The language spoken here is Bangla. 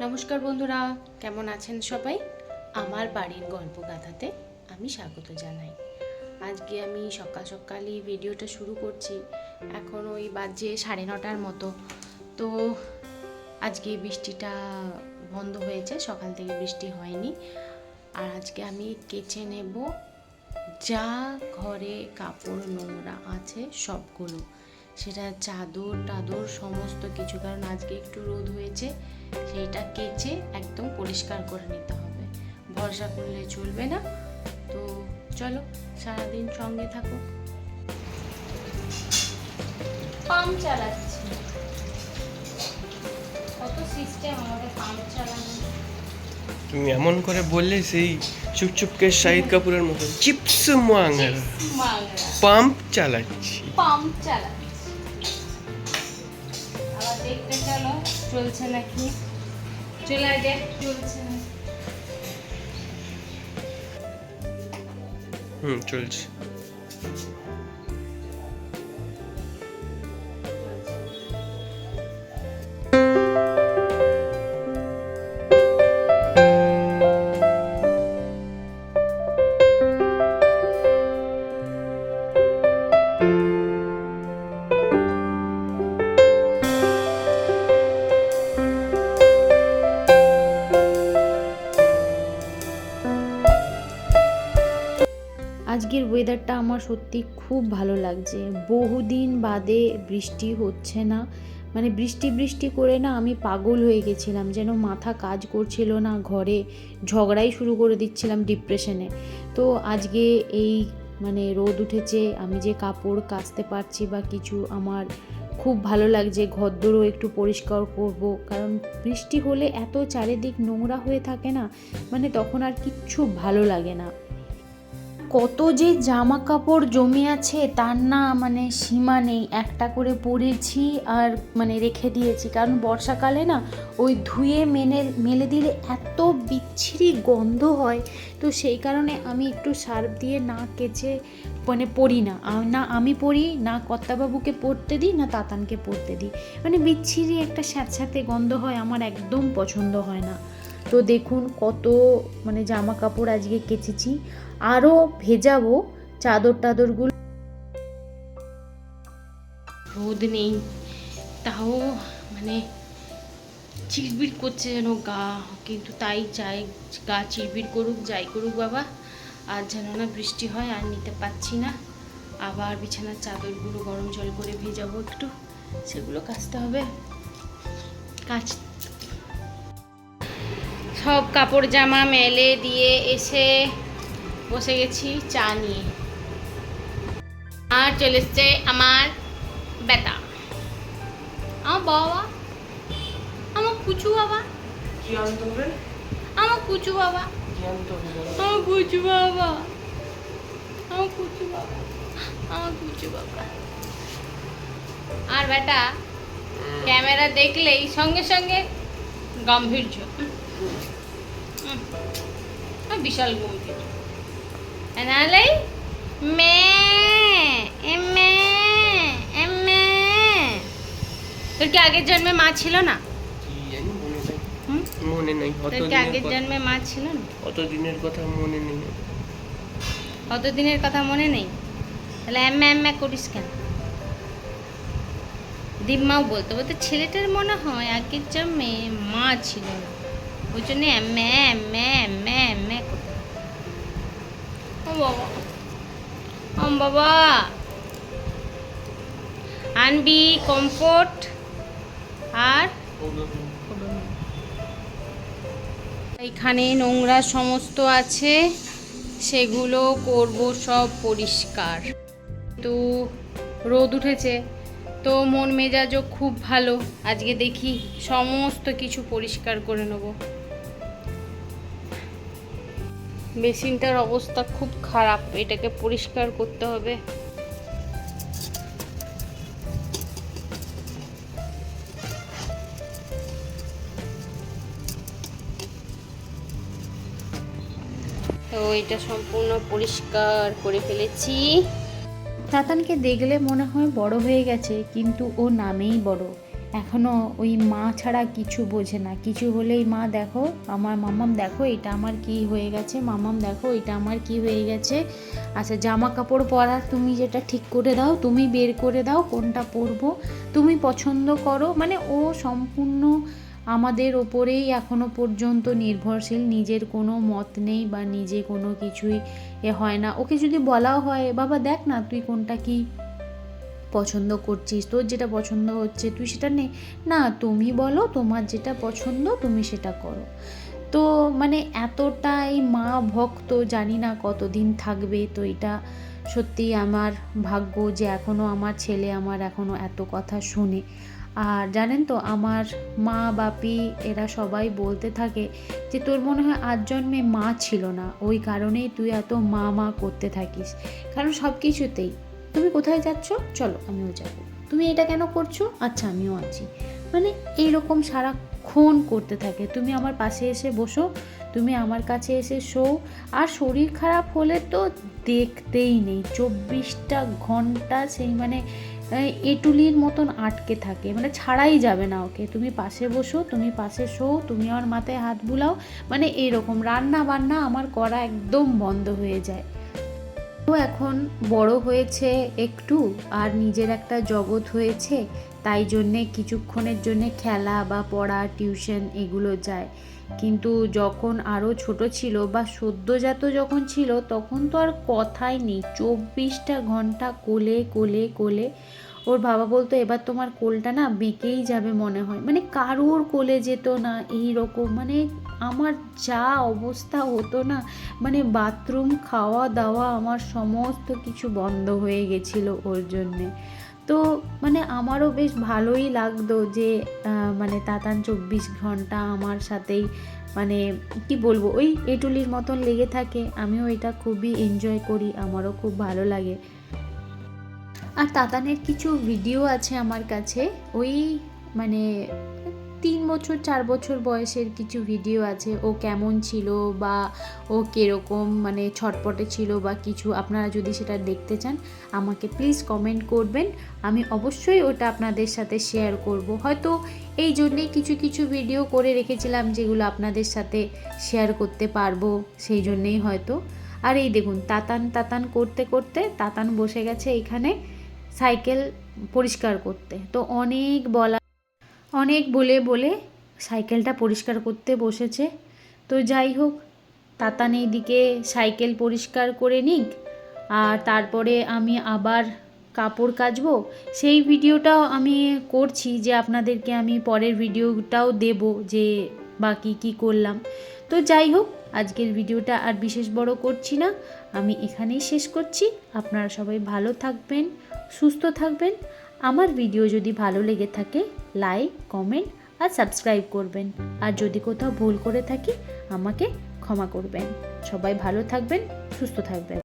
নমস্কার বন্ধুরা, কেমন আছেন সবাই? আমার বাড়ির গল্প গাথাতে আমি স্বাগত জানাই। আজকে আমি সকাল সকালই ভিডিওটা শুরু করছি। এখন ওই বাজে সাড়ে নটার মতো। তো আজকে বৃষ্টিটা বন্ধ হয়েছে, সকাল থেকে বৃষ্টি হয়নি। আর আজকে আমি কেচে নেব যা ঘরে কাপড়, নোংরা আছে সবগুলো। সেটা চাদর, টাদর, সমস্ত কিছু। কারণ আজকে একটু রোদ হয়েছে। সেইটা কেচে একদম পরিষ্কার করে নিতে হবে। ভরসা করলে চলবে না। তো চলো সারাদিন সঙ্গে থাকো। পাম্প চালাচ্ছি। কত সিস্টেম আমাদের পাম্প চালানো। তুমি এমন করে বললে সেই চুপচুপকে শাহিদ কাপুরের মতো। চিপস মাংরা মাংরা পাম্প চালাচ্ছি। পাম্প চালাচ্ছি চলছে নাকি? চলে আয় চলছে। হুম চলছে। আজকের ওয়েদারটা আমার সত্যি খুব ভালো লাগছে। বহুদিন বাদে বৃষ্টি হচ্ছে না। মানে বৃষ্টি বৃষ্টি করে না আমি পাগল হয়ে গেছিলাম, যেন মাথা কাজ করছিল না, ঘরে ঝগড়াই শুরু করে দিচ্ছিলাম ডিপ্রেশনে তো আজকে এই মানে রোদ উঠেছে, আমি যে কাপড় কাচতে পারছি বা কিছু আমার খুব ভালো লাগছে, ঘরদোরও একটু পরিষ্কার করব, কারণ বৃষ্টি হলে এত চারিদিক নোংরা হয়ে থাকে না মানে তখন আর কিচ্ছু ভালো লাগে না। কত যে জামা কাপড় জমে আছে তার না মানে সীমা নেই। একটা করে পরেছি আর মানে রেখে দিয়েছি। কারণ বর্ষাকালে না ওই ধুয়ে মেনে মেলে দিলে এত বিচ্ছিরি গন্ধ হয়। তো সেই কারণে আমি একটু সার্ফ দিয়ে না কেচে মানে পরি না। না আমি পরি, না কর্তাবাবুকে পরতে দিই, না তাতানকে পরতে দিই। মানে বিচ্ছিরি একটা স্যাঁতস্যাঁতে গন্ধ হয়, আমার একদম পছন্দ হয় না। তো দেখুন কত মানে জামা কাপড় আজকে কেচেছি। আরও ভেজাবো চাদর টাদরগুলো। রোদ নেই। তাও মানে চিরবির করছে যেন গা, কিন্তু তাই চাই গা চিরবির করুক, যাই করুক বাবা। আর যেন না বৃষ্টি হয়, আর নিতে পারছি না। আবার বিছানার চাদরগুলো গরম জল করে ভেজাবো একটু। সেগুলো কাচতে হবে। কাচ সব কাপড় জামা মেলে দিয়ে এসে বসে গেছি চা নিয়ে। আর চলে এসছে আমার বেটা। আমার বাবা। আমার কুচু বাবা। আমার কুচু বাবা। আমার কুচু বাবা। আমার কুচু বাবা। আমার কুচু বাবা। আর বেটা ক্যামেরা দেখলেই সঙ্গে সঙ্গে গাম্ভীর্য। বিশাল গম্ভীর নাহলেই মে এমে এমে। তোর কি আগের জন্মে মা ছিল না? মনে নাই। আগের জন্মে মা ছিল না? কত দিনের কথা মনে নেই। কত দিনের কথা মনে নেই? তাহলে এম্মা এম্মা করিস কেন? দিম্মাও বলতো বলতো ছেলেটার মনে হয় আগের জন্মে মা ছিল না। ওই জন্য এম্মা এম্মা এম্মা করতো ও বাবা। বাবা। আনবি কমফোর্ট আর এখানে নোংরা সমস্ত আছে সেগুলো করব সব পরিষ্কার। তো রোদ উঠেছে তো মন মেজাজও খুব ভালো। আজকে দেখি সমস্ত কিছু পরিষ্কার করে নেব। বেসিনটার অবস্থা খুব খারাপ, এটাকে পরিষ্কার করতে হবে। তো এটা সম্পূর্ণ পরিষ্কার করে ফেলেছি। তাতানকে দেখলে মনে হয় বড় হয়ে গেছে, কিন্তু ও নামেই বড়। এখনও ওই মা ছাড়া কিছু বোঝে না। কিছু হলেই মা দেখো, আমার মামাম দেখো, এটা আমার কি হয়ে গেছে? মামাম দেখো, এটা আমার কি হয়ে গেছে? আচ্ছা জামা কাপড় পরার তুমি যেটা ঠিক করে দাও, তুমি বের করে দাও, কোনটা পরবো? তুমি পছন্দ করো মানে ও সম্পূর্ণ আমাদের ওপরেই এখনও পর্যন্ত নির্ভরশীল, নিজের কোনো মত নেই বা নিজে কোনো কিছুই এ হয় না। ওকে যদি বলাও হয়, বাবা দেখ না, তুই কোনটা কি পছন্দ করছিস, তোর যেটা পছন্দ হচ্ছে, তুই সেটা নে। না, তুমি বলো, তোমার যেটা পছন্দ, তুমি সেটা করো। তো মানে এতটাই মা ভক্ত, জানি না কতদিন থাকবে। তো এটা সত্যি আমার ভাগ্য যে এখনও আমার ছেলে আমার এখনও এত কথা শুনে। আর জানেন তো, আমার মা, বাপি এরা সবাই বলতে থাকে যে, তোর মনে হয় আজ জন্মে মা ছিল না। ওই কারণেই তুই এত মা মা করতে থাকিস। কারণ সব কিছুতেই তুমি কোথায় যাচ্ছ? চলো, আমিও যাব। তুমি এটা কেন করছ? আচ্ছা আমিও আছি। মানে এইরকম সারাক্ষণ করতে থাকে। তুমি আমার পাশে এসে বসো, তুমি আমার কাছে এসে শো। আর শরীর খারাপ হলে তো দেখতেই নেই। চব্বিশটা ঘণ্টা সেই মানে এটুলির মতন আটকে থাকে। মানে ছাড়াই যাবে না ওকে। তুমি পাশে বসো, তুমি পাশে শো, তুমি আমার মাথায় হাত বুলাও। মানে এইরকম রান্না বান্না আমার করা একদম বন্ধ হয়ে যায়। ও এখন বড় হয়েছে একটু আর নিজের একটা জগৎ হয়েছে, তাই জন্যে কিছুক্ষণের জন্যে খেলা বা পড়া, টিউশন এগুলো যায়। কিন্তু যখন আরও ছোট ছিল বা সদ্যজাত যখন ছিল, তখন তো আর কথাই নেই। চব্বিশটা ঘণ্টা কোলে কোলে কোলে ওর বাবা বলতো, এবার তোমার কোলটা না বেঁকেই যাবে মনে হয়। মানে কারোর কোলে যেত না এই রকম মানে আমার যা অবস্থা হতো না মানে বাথরুম খাওয়া দাওয়া আমার সমস্ত কিছু বন্ধ হয়ে গেছিল ওর জন্যে। তো মানে আমারও বেশ ভালোই লাগতো যে মানে তাতান চব্বিশ ঘণ্টা আমার সাথেই মানে কি বলব, ওই এটুলির মতন লেগে থাকে। আমিও এটা খুবই এনজয় করি, আমারও খুব ভালো লাগে। আর তাতানের কিছু ভিডিও আছে আমার কাছে। ওই মানে তিন বছর, চার বছর বয়সের কিছু ভিডিও আছে। ও কেমন ছিল বা ও কীরকম মানে ছটপটে ছিল বা কিছু, আপনারা যদি সেটা দেখতে চান, আমাকে প্লিজ কমেন্ট করবেন। আমি অবশ্যই ওটা আপনাদের সাথে শেয়ার করব। হয়তো এই জন্যেই কিছু কিছু ভিডিও করে রেখেছিলাম যেগুলো আপনাদের সাথে শেয়ার করতে পারব, সেই জন্যেই হয়তো। আর এই দেখুন, তাতান তাতান করতে করতে তাতান বসে গেছে এখানে। সাইকেল পরিষ্কার করতে। তো অনেক বলা, অনেক বলে বলে সাইকেলটা পরিষ্কার করতে বসেছে। তো যাই হোক, তাতান এইদিকে সাইকেল পরিষ্কার করে নিক, আর তারপরে আমি আবার কাপড় কাচবো। সেই ভিডিওটাও আমি করছি যে আপনাদেরকে আমি পরের ভিডিওটাও দেব যে বাকি কি করলাম। তো যাই হোক, আজকের ভিডিওটা আর বিশেষ বড় করছি না। আমি এখানেই শেষ করছি। আপনারা সবাই ভালো থাকবেন, সুস্থ থাকবেন। আমার ভিডিও যদি ভালো লেগে থাকে, লাইক, কমেন্ট আর সাবস্ক্রাইব করবেন। আর যদি কোথাও ভুল করে থাকি, আমাকে ক্ষমা করবেন। সবাই ভালো থাকবেন, সুস্থ থাকবেন।